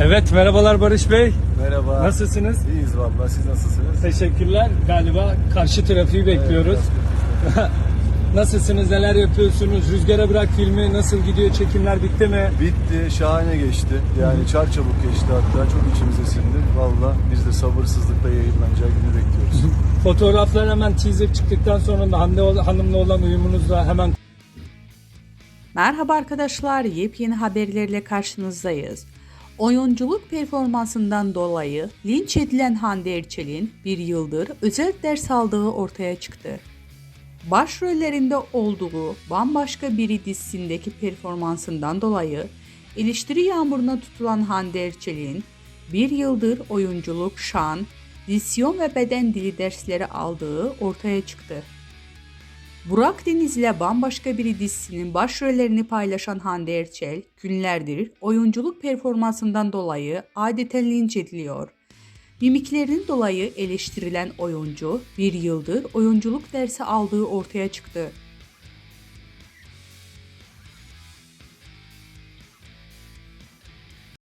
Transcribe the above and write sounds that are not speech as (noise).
Evet merhabalar Barış Bey. Merhaba. Nasılsınız? İyiyiz vallahi. Siz nasılsınız? Teşekkürler. Galiba karşı trafiği bekliyoruz. Evet, (laughs) Nasılsınız? Neler yapıyorsunuz? Rüzgara Bırak filmi nasıl gidiyor? Çekimler bitti mi? Bitti, şahane geçti. Yani çar çabuk geçti hatta. Çok içimize sindi. Valla biz de sabırsızlıkla yayınlanacağı günü bekliyoruz. Fotoğraflar hemen teaser çıktıktan sonra da Hande Hanım'la olan uyumunuzla hemen Merhaba arkadaşlar, yepyeni haberlerle karşınızdayız. Oyunculuk performansından dolayı linç edilen Hande Erçel'in bir yıldır özel ders aldığı ortaya çıktı. Başrollerinde olduğu Bambaşka Biri dizisindeki performansından dolayı eleştiri yağmuruna tutulan Hande Erçel'in bir yıldır oyunculuk, şan, dizisyon ve beden dili dersleri aldığı ortaya çıktı. Burak Deniz ile bambaşka bir dizisinin başrollerini paylaşan Hande Erçel, günlerdir oyunculuk performansından dolayı adeta linç ediliyor. Mimiklerinin dolayı eleştirilen oyuncu bir yıldır oyunculuk dersi aldığı ortaya çıktı.